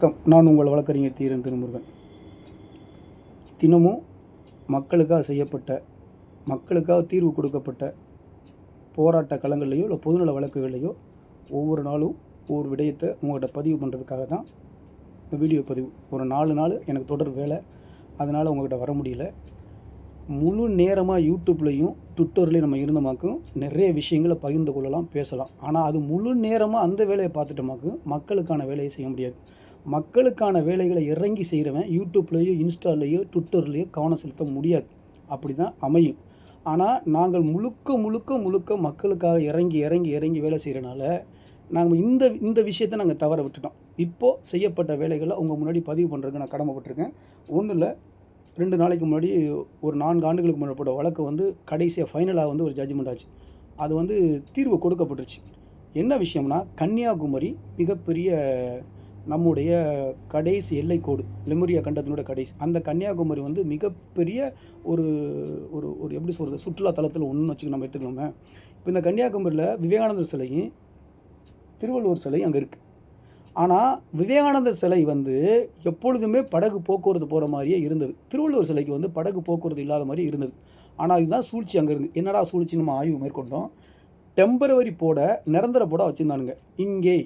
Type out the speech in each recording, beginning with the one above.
வணக்கம். நான் உங்கள் வழக்கறிஞர் தீரன் திருமுருகன். தினமும் மக்களுக்காக செய்யப்பட்ட மக்களுக்காக தீர்வு கொடுக்கப்பட்ட போராட்ட களங்கள்லையோ இல்லை பொதுநல வழக்குகள்லையோ ஒவ்வொரு நாளும் ஒவ்வொரு விடயத்தை உங்கள்கிட்ட பதிவு பண்ணுறதுக்காக தான் இந்த வீடியோ பதிவு. ஒரு நாலு நாள் எனக்கு தொடர் வேலை. அதனால் உங்கள்கிட்ட வர முடியல. முழு நேரமாக யூடியூப்லேயும் ட்விட்டர்லேயும் நம்ம இருந்தமாக்கும் நிறைய விஷயங்களை பகிர்ந்து கொள்ளலாம் பேசலாம். ஆனால் அது முழு நேரமாக அந்த வேலையை பார்த்துட்டோமாக்கும் மக்களுக்கான வேலையை செய்ய முடியாது. மக்களுக்கான வேலைகளை இறங்கி செய்கிறவன் யூடியூப்லேயோ இன்ஸ்டாலேயோ ட்விட்டர்லேயோ கவனம் செலுத்த முடியாது. அப்படி தான் அமையும். ஆனால் நாங்கள் முழுக்க முழுக்க முழுக்க மக்களுக்காக இறங்கி இறங்கி இறங்கி வேலை செய்கிறனால நாங்கள் இந்த இந்த விஷயத்தை நாங்கள் தவற விட்டுட்டோம். இப்போது செய்யப்பட்ட வேலைகளை உங்கள் முன்னாடி பதிவு பண்ணுறதுக்கு நான் கடமைப்பட்டிருக்கேன். ஒன்றும் இல்லை ரெண்டு நாளைக்கு முன்னாடி ஒரு நான்கு ஆண்டுகளுக்கு முன்னாடி போட்ட வழக்கு வந்து கடைசியாக ஃபைனலாக வந்து ஒரு ஜட்ஜ்மெண்ட் ஆச்சு. அது வந்து தீர்வு கொடுக்கப்பட்டுருச்சு. என்ன விஷயம்னா கன்னியாகுமரி மிகப்பெரிய நம்முடைய கடைசி எல்லைக்கோடு லெமுரியா கண்டத்தினோட கடைசி. அந்த கன்னியாகுமரி வந்து மிகப்பெரிய ஒரு ஒரு ஒரு எப்படி சொல்கிறது சுற்றுலா தலத்தில் ஒன்று வச்சுக்க நம்ம எடுத்துக்கணுமே. இப்போ இந்த கன்னியாகுமரியில் விவேகானந்தர் சிலையும் திருவள்ளுவர் சிலையும் அங்கே இருக்குது ஆனால் விவேகானந்தர் சிலை வந்து எப்பொழுதுமே படகு போக்குவரத்து போகிற மாதிரியே இருந்தது. திருவள்ளுவர் சிலைக்கு வந்து படகு போக்குவரத்து இல்லாத மாதிரி இருந்தது. ஆனால் இதுதான் சூழ்ச்சி அங்கே இருந்து. என்னடா சூழ்ச்சி நம்ம ஆய்வு மேற்கொண்டோம். டெம்பரவரி போட நிரந்தர போட வச்சுருந்தானுங்க. இங்கே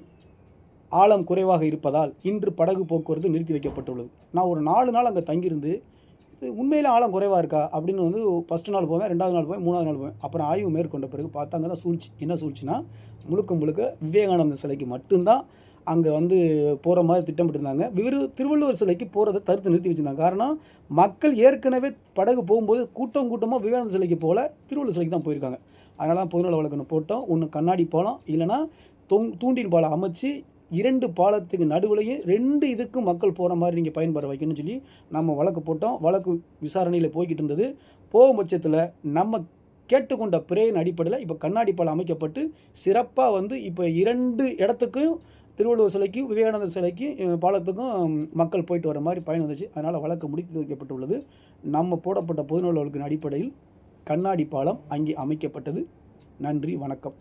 ஆழம் குறைவாக இருப்பதால் இன்று படகு போக்குவரத்து நிறுத்தி வைக்கப்பட்டுள்ளது. நான் ஒரு நாலு நாள் அங்கே தங்கியிருந்து இது உண்மையில் ஆழம் குறைவாக இருக்கா அப்படின்னு வந்து ஃபஸ்ட்டு நாள் போவேன் ரெண்டாவது நாள் போவேன் மூணாவது நாள் போவேன். அப்புறம் ஆய்வு மேற்கொண்ட பிறகு பார்த்தாங்க தான் சூழ்ச்சி. என்ன சூழ்ச்சினா முழுக்க முழுக்க விவேகானந்த சிலைக்கு மட்டும்தான் அங்கே வந்து போகிற மாதிரி திட்டமிட்டிருந்தாங்க. விரு திருவள்ளுவர் சிலைக்கு போகிறத தடுத்து நிறுத்தி வச்சுருந்தாங்க. காரணம் மக்கள் ஏற்கனவே படகு போகும்போது கூட்டம் கூட்டமாக விவேகானந்த சிலைக்கு போகல திருவள்ளுவர் சிலைக்கு தான் போயிருக்காங்க. அதனால தான் பொதுநல வழக்கணும் போட்டோம் ஒன்று கண்ணாடி போகலாம் இல்லைன்னா தொங் தூண்டின் பாலம் அமைச்சு இரண்டு பாலத்துக்கு நடுவுலையே ரெண்டு இதுக்கும் மக்கள் போகிற மாதிரி நீங்கள் பயன்பெற வைக்கணும்னு சொல்லி நம்ம வழக்கு போட்டோம். வழக்கு விசாரணையில் போய்கிட்டு இருந்தது. போகும் பட்சத்தில் நம்ம கேட்டுக்கொண்ட பிரேயின் அடிப்படையில் இப்போ கண்ணாடி பாலம் அமைக்கப்பட்டு சிறப்பாக வந்து இப்போ இரண்டு இடத்துக்கும் திருவள்ளுவர் சிலைக்கும் விவேகானந்தர் சிலைக்கும் பாலத்துக்கும் மக்கள் போயிட்டு வர மாதிரி பயன் வந்துச்சு. அதனால் வழக்கு முடித்து வைக்கப்பட்டுள்ளது. நம்ம போடப்பட்ட பொதுநல வழக்கின் அடிப்படையில் கண்ணாடி பாலம் அங்கே அமைக்கப்பட்டது. நன்றி வணக்கம்.